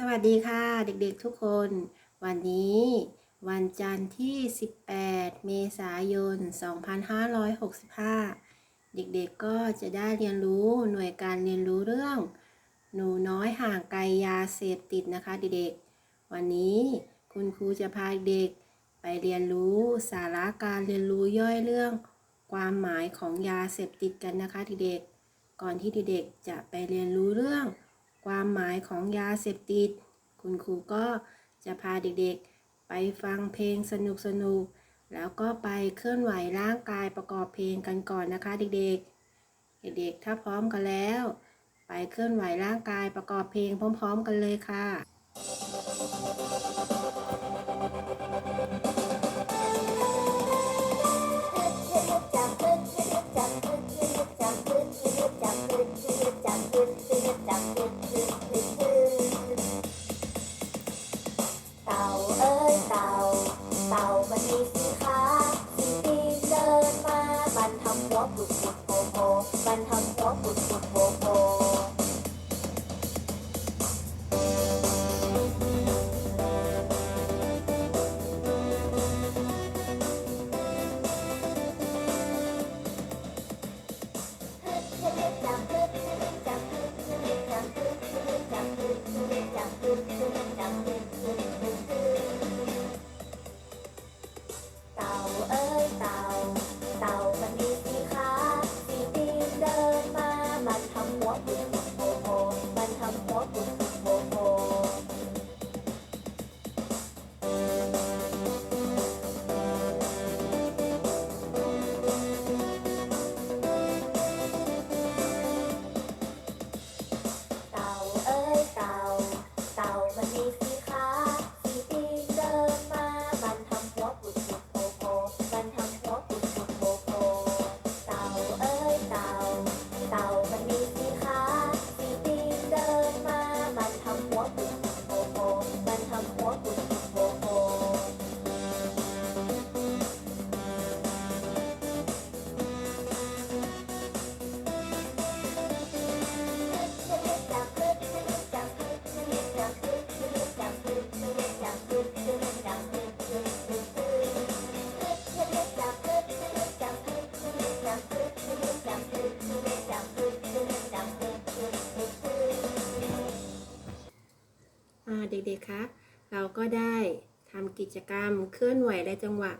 สวัสดีค่ะเด็กๆทุกคน วันนี้วันจันทร์ที่ 18 เมษายน 2565 เด็กๆก็จะได้เรียนรู้หน่วยการเรียนรู้เรื่อง หนูน้อยห่างไกลยาเสพติดนะคะเด็กๆ วันนี้คุณครูจะพาเด็กไปเรียนรู้สาระการเรียนรู้ย่อยเรื่อง ความหมายของยาเสพติดกันนะคะเด็กๆก่อนที่เด็กๆจะไปเรียนรู้เรื่อง ความหมายของยาเสพติด คุณครูก็จะพาเด็กๆ ไปฟังเพลงสนุกๆแล้วก็ไปเคลื่อนไหวร่างกายประกอบเพลงกันก่อนนะคะเด็กๆ เด็กๆ ถ้าพร้อมกันแล้ว ไปเคลื่อนไหวร่างกายประกอบเพลงพร้อม ๆ กันเลยค่ะ ทำหัวปุดปุดโผโผมันท ด็กๆคะเราก็ได้ทำกิจกรรมเคลื่อนไหวและจังหวะ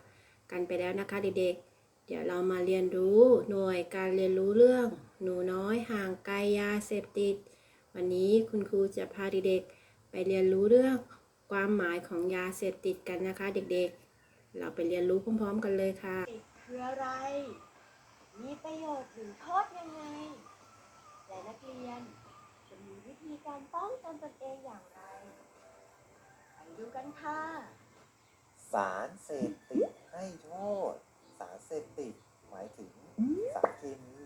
กันไปแล้วนะคะเด็กๆ เดี๋ยวเรามาเรียนรู้หน่วยการเรียนรู้เรื่อง หนูน้อยห่างไกลยาเสพติด วันนี้คุณครูจะพาเด็กๆไปเรียนรู้เรื่องความหมายของยาเสพติดกันนะคะ เด็กๆ เราไปเรียนรู้พร้อมๆ กันเลยค่ะติดคืออะไร มีประโยชน์หรือโทษยังไง และนักเรียนจะมีวิธีการป้องกันตนเองอย่างไร ดูกันค่ะ สารเสพติดให้โทษ สารเสพติดหมายถึงสารเคมี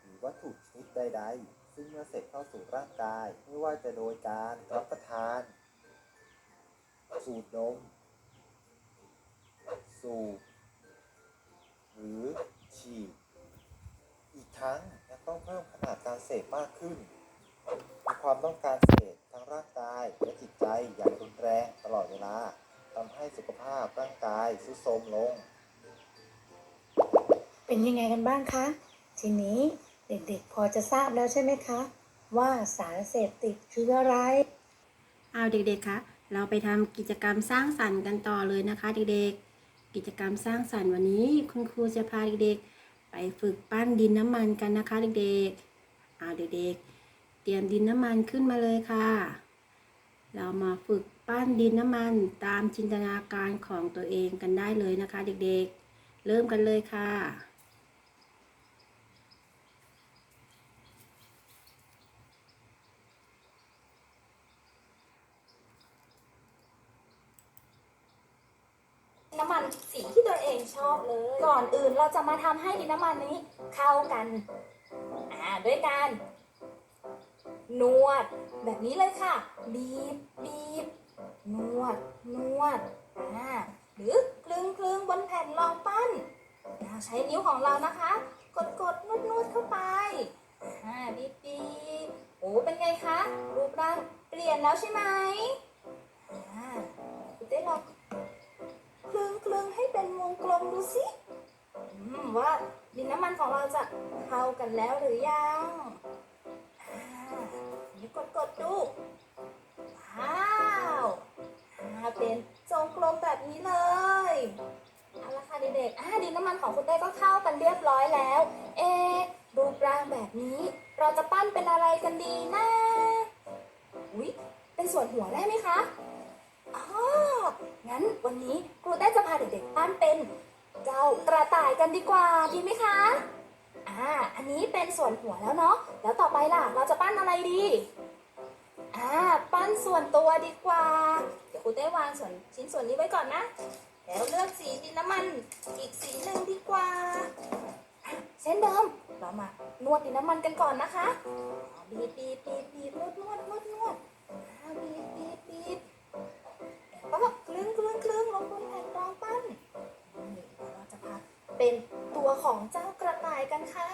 หรือวัตถุชนิดใดๆ ซึ่งเมื่อเสพเข้าสู่ร่างกาย ไม่ว่าจะโดยการรับประทาน สูดดม สูบหรือฉีดอีกทั้งยังต้องเพิ่มขนาดการเสพมากขึ้นมี ความต้องการเสพทั้งร่างกายและจิตใจอย่างรุนแรงตลอดเวลาทำให้สุขภาพร่างกายทรุดโทรมลง เป็นยังไงกันบ้างคะ ทีนี้เด็กๆพอจะทราบแล้วใช่ไหมคะ ว่าสารเสพติดคืออะไร เอาเด็กๆคะ เราไปทำกิจกรรมสร้างสรรค์กันต่อเลยนะคะเด็กๆ กิจกรรมสร้างสรรค์วันนี้คุณครูจะพาเด็กๆ ไปฝึกปั้นดินน้ำมันกันนะคะเด็กๆ เอาเด็กๆ เตรียมดินน้ำมันขึ้นมาเลยค่ะ เรามาฝึกปั้นดินน้ำมันตามจินตนาการของตัวเองกันได้เลยนะคะ เด็กๆ เริ่มกันเลยค่ะน้ำมันสีที่ตัวเองชอบเลย ก่อนอื่นเราจะมาทำให้ดินน้ำมันนี้เข้ากัน อ่า ด้วยการ นวด แบบนี้เลยค่ะ บีบบีบนวด นวดอ่าหรือคลึงคลึงบนแผ่นรองปั้นเราใช้นิ้วของเรานะคะ กดกดนวดนวดเข้าไปอ่าบีบบีบโอ้เป็นไงคะ รูปร่างเปลี่ยนแล้วใช่ไหมอ่าคุณเต้ลองคลึงคลึงให้เป็นวงกลมดูสิว่าดินน้ำมันของเราจะเข้ากันแล้วหรือยัง นี่กดกดๆดูว้าวอ่าเป็นทรงกลมแบบนี้เลยเอาละค่ะเด็กๆอ่าดินน้ำมันของคุณเต้ก็เข้ากันเรียบร้อยแล้ว เอะรูปร่างแบบนี้ เราจะปั้นเป็นอะไรกันดีนะอุ๊ยเป็นส่วนหัวได้ไหมคะอ๋องั้นวันนี้ครูเต้จะพาเด็กๆปั้นเป็นเจ้ากระต่ายกันดีกว่าดีไหมคะ อ่า อันนี้เป็นส่วนหัวแล้วเนาะ แล้วต่อไปล่ะ เราจะปั้นอะไรดี อ่า ปั้นส่วนตัวดีกว่า เดี๋ยวครูเต้วางส่วนชิ้นส่วนนี้ไว้ก่อนนะ แล้วเลือกสีดินน้ำมันอีกสีหนึ่งดีกว่า เช่นเดิม เรามานวดดินน้ำมันกันก่อนนะคะบีบบีบบีบบีบนวดนวดนวดนวดบีบบีบบีบแล้วก็คลึงคลึงคลึงลงบนแผ่นรองปั้นนี่เราจะพาเป็นตัวของเจ้าายกันค่ะ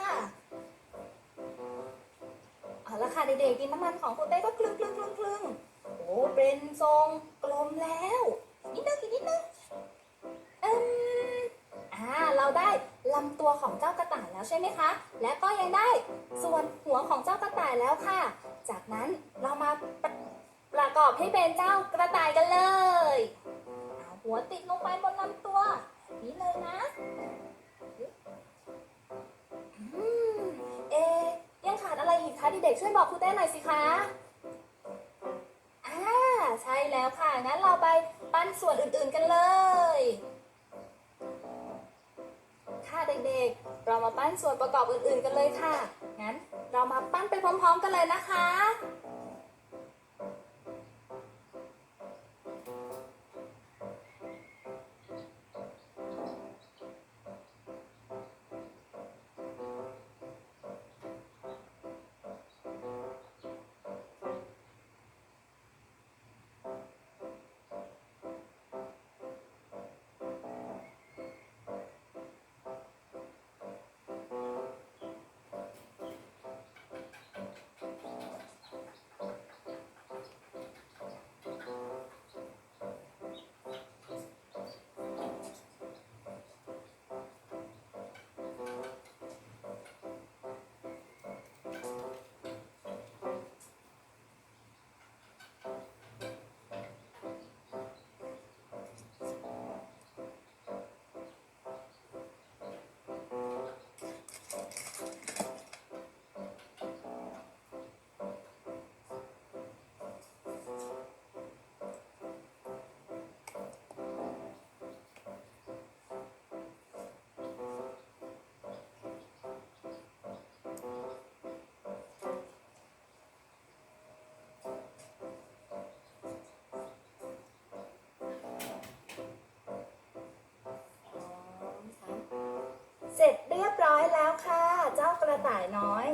เอาละค่ะเด็กๆดินน้ำมันของคุณเต้ก็คลึงคลึงคลึงคลึงโอ้เป็นทรงกลมแล้วนิดนึงอีกนิดนึงอืมอ่าเราได้ลำตัวของเจ้ากระต่ายแล้วใช่ไหมคะ และก็ยังได้ส่วนหัวของเจ้ากระต่ายแล้วค่ะ จากนั้นเรามาประประกอบให้เป็นเจ้ากระต่ายกันเลย เอาหัวติดลงไปบนลำตัว เด็กๆช่วยบอกครูเต้หน่อยสิคะอ่าใช่แล้วค่ะ งั้นเราไปปั้นส่วนอื่นๆกันเลยค่ะเด็กๆ เรามาปั้นส่วนประกอบอื่นๆกันเลยค่ะ งั้นเรามาปั้นไปพร้อมๆกันเลยนะคะ อยแล้วค่ะ เจ้ากระต่ายน้อย